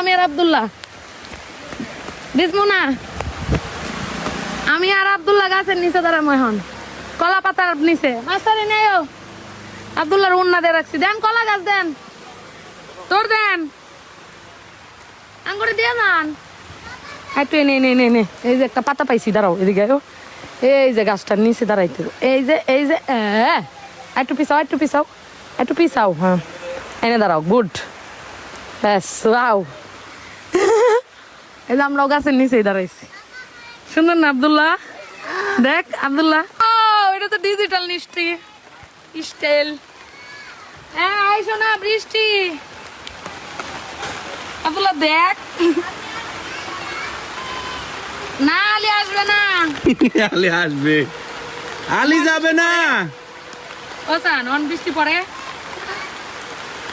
আমি আর আব্দুল্লাহ। বিসমু না আমি আর আব্দুল্লাহ গাছের নিচে দাঁড়াবো এখন। কলা পাতার নিচে। মাস্টারি নেও আব্দুল্লাহর উন্না দিয়ে রাখছি। দেন কলা গাছ দেন। তোর দেন। আঙ্গুরে দিয়ে যান। একটু নে নে নে নে। এই যে একটা পাতা পাইছি, দাঁড়াও এদিকে। এই যে গাছটার নিচে দাঁড়াইতে। এই যে এই যে একটু পিছাও একটু পিছাও। একটু পিছাও হ্যাঁ। এনে দাঁড়াও, গুড। ব্যাস, ওয়াও। এই যে আমরাও গাছের নিচেই দাঁড়াইছি। সুন্দর না আব্দুল্লাহ? দেখ আব্দুল্লাহ। ও এটা তো ডিজিটাল মিষ্টি স্টাইল। হ্যাঁ আইসো না বৃষ্টি। আব্দুল্লাহ দেখ। না আলি আসবে না। আলি আসবে। আলি যাবে না। ও সান অন বৃষ্টি পড়ে।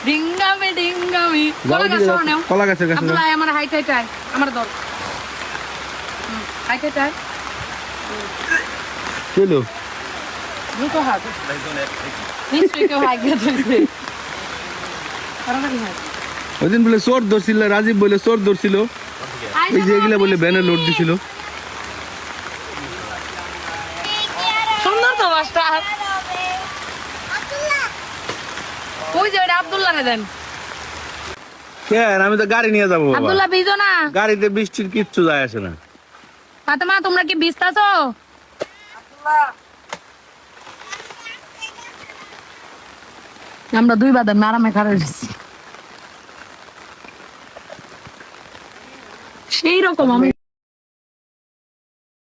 ডিঙ্গামি ডিঙ্গামি। কলা গাছ নেও। কলা গাছের কাছে। আব্দুল্লাহ আমার হাইট হাইট আয়। আমার দর হাইট হাইট আয়। চলো। দ্রুত হাত নিশ্চয়ই কেউ হাইট গেছে। ওই দিন বলে চোর ধরছিল রাজীব বলে চোর ধরছিল। এই যে এগুলা বলে বৃষ্টি। ব্যানে লোড দিছিল। সুন্দর তো বাসটা। ওই যে ওটা আব্দুল্লাহ রে দেন? কেন আমি তো গাড়ি নিয়ে যাব আব্দুল্লাহ ভিজো না। গাড়িতে বৃষ্টির কিচ্ছু যায় আসে না। ফাতেমা তোমরা কি ভিজতাছো? আমরা দুই বাদাম আরামে খারাপ সেই রকম আমি